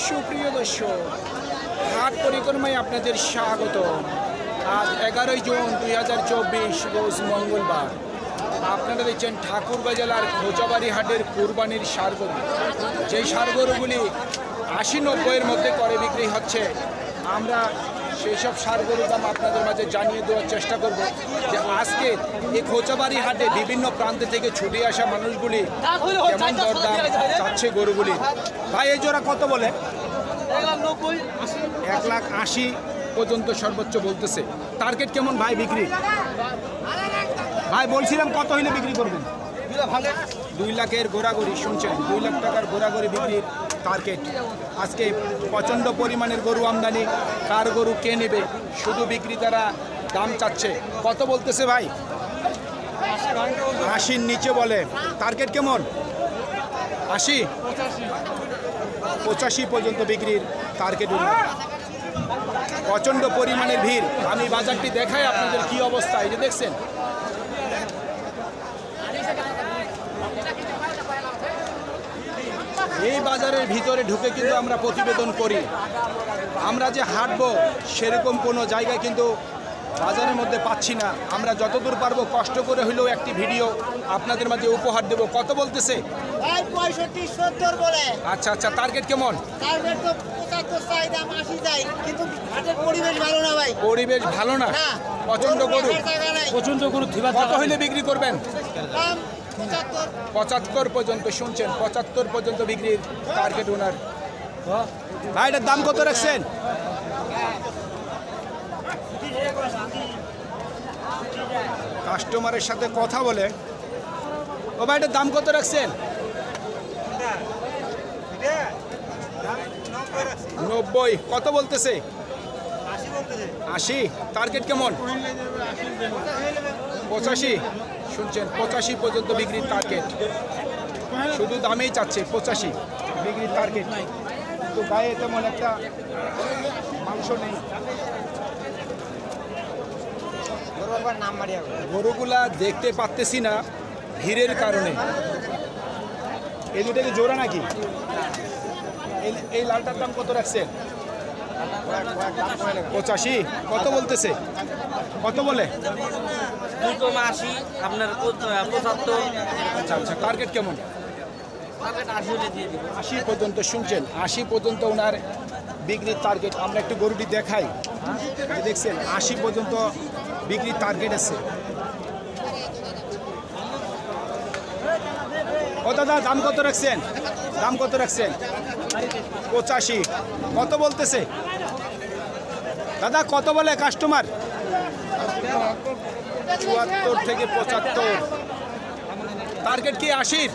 সুপ্রিয় দর্শক, হাট পরিক্রমায় আপনাদের স্বাগত আজ এগারোই জুন দুই হাজার চব্বিশ, রোজ মঙ্গলবার। আপনারা দেখছেন ঠাকুরগাঁ জেলার খোঁচাবাড়ি হাটের কুরবানির সারগরু যেই সারগরুগুলি আশি নব্বইয়ের মধ্যে করে বিক্রি হচ্ছে, আমরা সেই সব সারগরুর দাম আপনাদের মাঝে জানিয়ে দেওয়ার চেষ্টা করব যে আজকে এই খোঁচাবাড়ি হাটে বিভিন্ন প্রান্ত থেকে ছুটে আসা মানুষগুলি কেমন দরদাম চাচ্ছে গরুগুলি। ভাই, এই জোড়া কত বলে? এক লাখ আশি পর্যন্ত সর্বোচ্চ বলতেছে। টার্গেট কেমন ভাই বিক্রি? ভাই, বলছিলাম কত হইলে বিক্রি করবেন? দুই লাখের গোড়াগড়ি, শুনছেন? দুই লাখ টাকার গোড়াগড়ি বিক্রির টার্গেট আজকে প্রচণ্ড পরিমাণের গরু আমদানি। কার গরু কে নেবে? শুধু বিক্রেতারা দাম চাচ্ছে। কত বলতেছে ভাই? আশির নিচে বলে। টার্গেট কেমন? আশি? পঁচাশি পর্যন্ত বিক্রির টার্গেট প্রচণ্ড পরিমাণের ভিড়। আমি বাজারটি দেখাই আপনাদের কি অবস্থা। এই যে দেখছেন এই বাজারের ভিতরে ঢুকে কিন্তু আমরা প্রতিবেদন করি। আমরা যে হাঁটবো সেরকম কোনো জায়গায় কিন্তু বাজারের মধ্যে পাচ্ছি না। আমরা যতদূর পারব কষ্ট করে হলেও একটি ভিডিও আপনাদের মাঝে উপহার দেব। কত বলতেছে? আচ্ছা আচ্ছা টার্গেট কেমন? পরিবেশ ভালো না ভাই। পরিবেশ ভালো না? না। প্রচণ্ড গরু জায়গা প্রচণ্ড গরু থিবা কত হইলে বিক্রি করবেন? পঁচাত্তর পর্যন্ত, শুনছেন, পঁচাত্তর পর্যন্ত বিক্রির টার্গেট ওনার ভাই, এটার দাম কত রাখছেন? কাস্টমারের সাথে কথা বলে। ও ভাই, এটার দাম কত রাখছেন? নব্বই। কত বলতেছে? আশি। টার্গেট কেমন? পঁচাশি। শুনছেন, পঁচাশি পর্যন্ত বিক্রির টার্গেট শুধু দামেই চাচ্ছে, পঁচাশি বিক্রির টার্গেট তো গায়ে তেমন একটা মাংস নেই। গরুগুলা দেখতে পাচ্তেছি না, ভিড়ের কারণে। এই দুটা কি জোড়া নাকি? এই- লালটার দাম কত রাখছেন? পঁচাশি? কত বলতেছে? কত বলে? দুটো আশি আপনার পঁচাত্তর। আচ্ছা আচ্ছা টার্গেট কেমন? আশি পর্যন্ত শুনছেন আশি পর্যন্ত ওনার বিক্রির টার্গেট আমরা একটু গরুটি দেখাই। দেখছেন আশি পর্যন্ত বিক্রির টার্গেট আছে। ও দাদা দাম কত রাখছেন? দাম কত রাখছেন? পঁচাশি। কত বলতেছে? দাদা কত বলে কাস্টমার চুয়াত্তর থেকে পঁচাত্তর। টার্গেট কি আশির?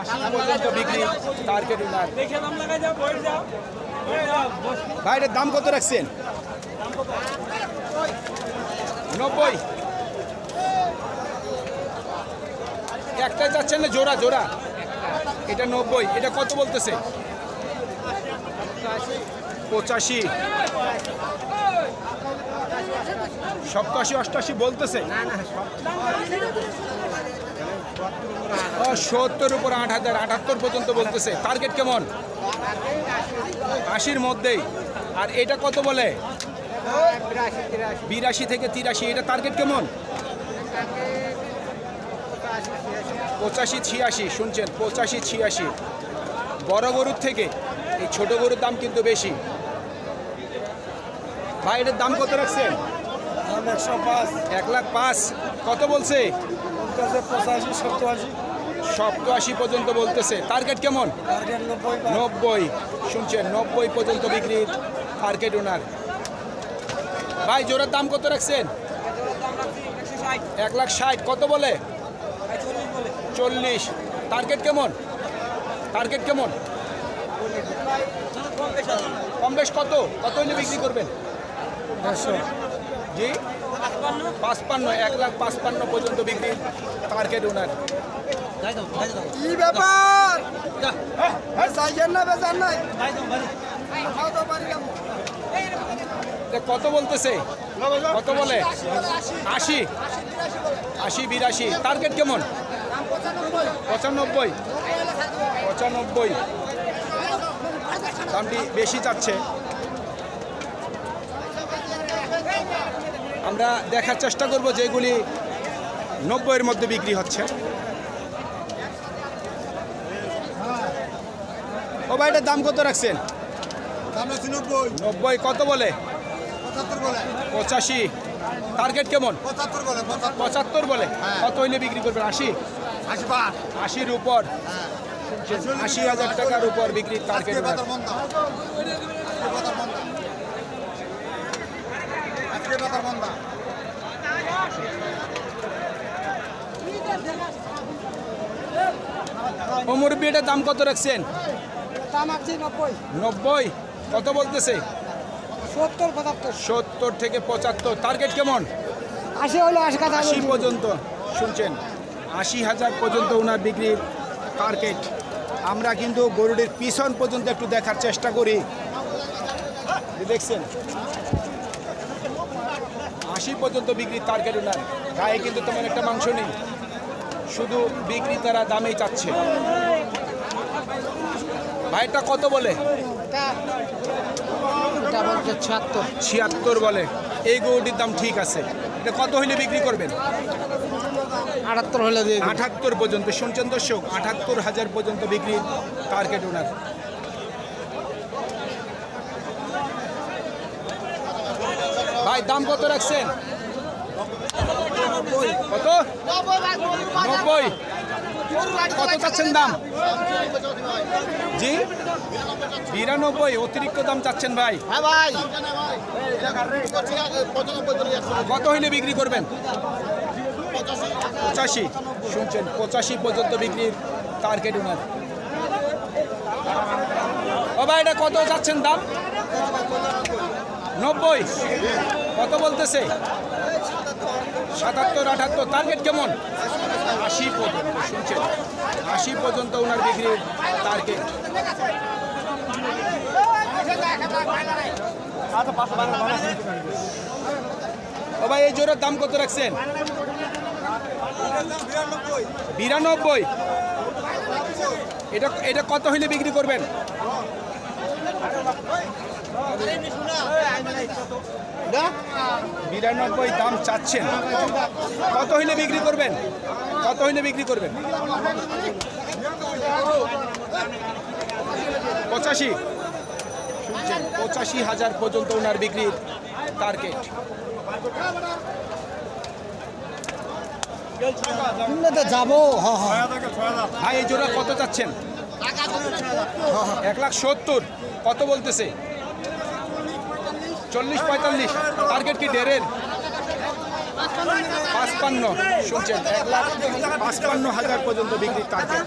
আশি বিক্রি টার্গেট দাম কত রাখছেন? নব্বই। একটাই যাচ্ছেন না জোড়া জোড়া? এটা নব্বই। এটা কত বলতেছে? পঁচাশি। সপ্তাশি অষ্টাশি বলতেছে। সত্তর উপর আট হাজার আটাত্তর পর্যন্ত বলতেছে। টার্গেট কেমন? আশির মধ্যেই। আর এটা কত বলে? বিরাশি থেকে তিরাশি এটা টার্গেট কেমন? পঁচাশি ছিয়াশি শুনছেন? পঁচাশি ছিয়াশি। বড় গরুর থেকে এই ছোট গরুর দাম কিন্তু বেশি। ভাই এটার দাম কত রাখছেন? এক লাখ পাঁচ। কত বলছে? পঁচাশি সত্তর আশি। সপ্তাশি পর্যন্ত বলতেছে। টার্গেট কেমন? নব্বই শুনছেন নব্বই পর্যন্ত বিক্রির মার্কেট ওনার ভাই জোরের দাম কত রাখছেন? এক লাখ ষাট। কত বলে? চল্লিশ। টার্গেট কেমন? টার্গেট কেমন? কম বেশ কত? কত হইলে বিক্রি করবেন? জি? পাঁচপান্ন এক লাখ পাঁচপান্ন পর্যন্ত বিক্রি টার্গেট ওনার কি ব্যাপার? না বেচার নাই? কত বলতেছে? কত বলে? আশি। আশি বিরাশি। টার্গেট কেমন? পঁচানব্বই। পঁচানব্বই। দামটি বেশি যাচ্ছে আমরা দেখার চেষ্টা করব যেগুলি নব্বইয়ের মধ্যে বিক্রি হচ্ছে। ও ভাই এটার দাম কত রাখছেন? নব্বই। কত বলে? পঁচাশি। টার্গেট কেমন? পঁচাত্তর বলে বলে? কত হইলে বিক্রি করবেন? আশি? আশির উপর। আশি হাজার টাকার উপর বিক্রি টার্গেট বাজার বন্ধ আজকে বাজার বন্ধ আজকে বাজার বন্ধ ও মুরব্বী এটার দাম কত রাখছেন? দাম আছে নব্বই। নব্বই? কত বলতেছে? সত্তর পঁচাত্তর। সত্তর থেকে পঁচাত্তর। টার্গেট কেমন? আশি হলো আশি আশি পর্যন্ত। শুনছেন? আশি হাজার পর্যন্ত ওনার বিক্রির টার্গেট আমরা কিন্তু গরুটির পিছন পর্যন্ত একটু দেখার চেষ্টা করি। দেখছেন? আশি পর্যন্ত বিক্রির টার্গেট ওনার গায়ে কিন্তু তেমন একটা মাংস নেই। শুধু বিক্রি তারা দামেই চাচ্ছে। ভাইটা কত বলে? ছিয়াত্তর। বলে। এই গরুটির দাম ঠিক আছে। এটা কত হইলে বিক্রি করবেন? আটাত্তর হলে দিয়ে আঠাত্তর পর্যন্ত। শুনছেন দর্শক আঠাত্তর হাজার পর্যন্ত বিক্রির টার্গেট ওনার ভাই দাম কত রাখছেন? কত? নব্বই। কত চাচ্ছেন দাম? জি? বিরানব্বই অতিরিক্ত দাম চাচ্ছেন ভাই। হ্যাঁ ভাই। কত হইলে বিক্রি করবেন? পঁচাশি। শুনছেন পঁচাশি পর্যন্ত বিক্রির টার্গেট ওনার ও ভাই এটা কত চাচ্ছেন দাম? নব্বই। কত বলতেছে? সাতাত্তর, আটাত্তর টার্গেট কেমন? আশি পর্যন্ত, শুনছেন? আশি পর্যন্ত ওনার বিক্রির টার্গেট ও ভাই, এই জোরের দাম কত রাখছেন? বিরানব্বই। এটা এটা কত হইলে বিক্রি করবেন? বিরানব্বই দাম চাচ্ছেন। কত হইলে বিক্রি করবেন? কত হইলে বিক্রি করবেন? পঁচাশি। পঁচাশি হাজার পর্যন্ত ওনার বিক্রির টার্গেট যাব? ভাই, এই জোড়া কত চাচ্ছেন? এক লাখ সত্তর। কত বলতেছে? চল্লিশ পঁয়তাল্লিশ। টার্গেট কি ডেরের পাঁচপান্ন। শুনছেন, এক লাখ পাঁচপান্ন হাজার পর্যন্ত বিক্রির টার্গেট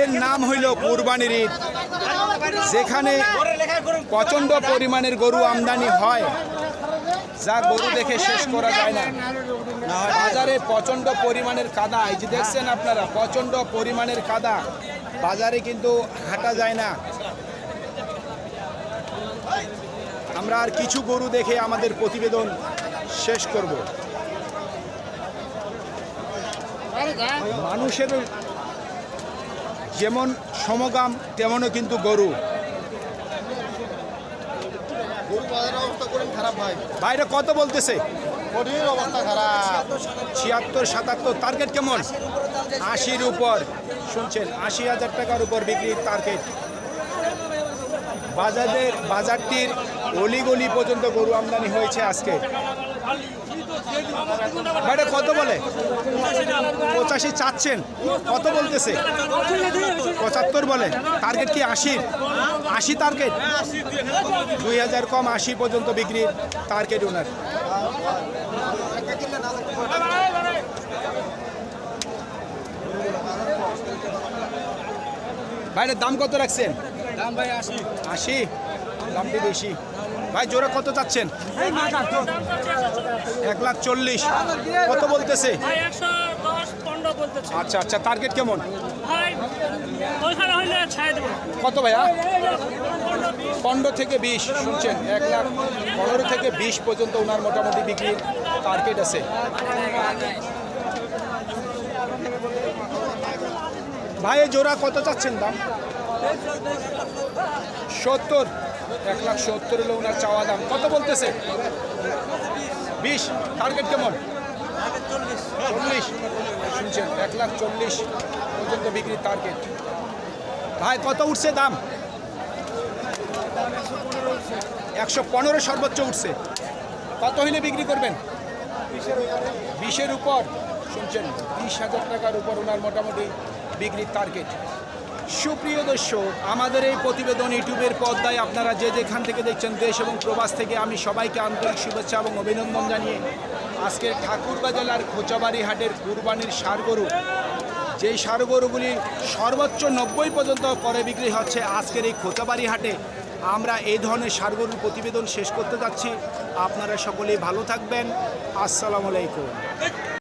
এর নাম হইল কুরবানির ঈদ। যেখানে প্রচণ্ড পরিমাণের গরু আমদানি হয়। যা গরু দেখে শেষ করা যায় না। বাজারে প্রচণ্ড পরিমাণের কাদা। এই যে দেখছেন আপনারা, প্রচণ্ড পরিমাণের কাদা। বাজারে কিন্তু হাঁটা যায় না। আমরা আর কিছু গরু দেখে আমাদের প্রতিবেদন শেষ করব। মানুষের যেমন সমগাম, তেমনও কিন্তু গরু গরু বাজারের অবস্থা করেন খারাপ ভাই বাইরে কত বলতেছে? কঠিন অবস্থা খারাপ। ছিয়াত্তর সাতাত্তর টার্গেট কেমন? আশির উপর। শুনছেন আশি হাজার টাকার উপর বিক্রির টার্গেট বাজারের বাজারটির অলিগলি পর্যন্ত গরু আমদানি হয়েছে আজকে। বাইরে কত বলে? পঁচাশি চাচ্ছেন। কত বলতেছে? পঁচাত্তর বলে। টার্গেট কি আশির? আশি টার্গেট? দুই হাজার কম আশি পর্যন্ত বিক্রির টার্গেট ওনার। ভাইয়ের দাম কত রাখছেন? আশি। দামটি বেশি। ভাই জোরে কত চাচ্ছেন? এক লাখ চল্লিশ। কত বলতেছে? আচ্ছা আচ্ছা টার্গেট কেমন? কত ভাইয়া? পনেরো থেকে বিশ শুনছেন? এক লাখ পনেরো থেকে বিশ পর্যন্ত ওনার মোটামুটি বিক্রির টার্গেট আছে। ভাই জোড়া কত চাচ্ছেন দাম? সত্তর। এক লাখ সত্তর হলো ওনার চাওয়া দাম। কত বলতেছে? বিশ। টার্গেট কেমন? চল্লিশ। শুনছেন, এক লাখ চল্লিশ পর্যন্ত বিক্রির টার্গেট ভাই, কত উঠছে দাম? একশো পনেরো সর্বোচ্চ উঠছে। কত হইলে বিক্রি করবেন? বিশের উপর। শুনছেন, বিশ হাজার টাকার উপর ওনার মোটামুটি বিক্রির টার্গেট সুপ্রিয় দর্শক, আমাদের এই প্রতিবেদন ইউটিউবের পর্দায় আপনারা যে যেখান থেকে দেখছেন দেশ এবং প্রবাস থেকে আমি সবাইকে আন্তরিক শুভেচ্ছা এবং অভিনন্দন জানিয়ে আজকের ঠাকুরবা জেলার খোঁচাবাড়ি হাটের কুরবানির সার গরু যেই সার গরুগুলি সর্বোচ্চ নব্বই পর্যন্ত করে বিক্রি হচ্ছে আজকের এই খোঁচাবাড়ি হাটে। আমরা এই ধরনের সার গরুর প্রতিবেদন শেষ করতে যাচ্ছি। আপনারা সকলেই ভালো থাকবেন। আসসালামু আলাইকুম।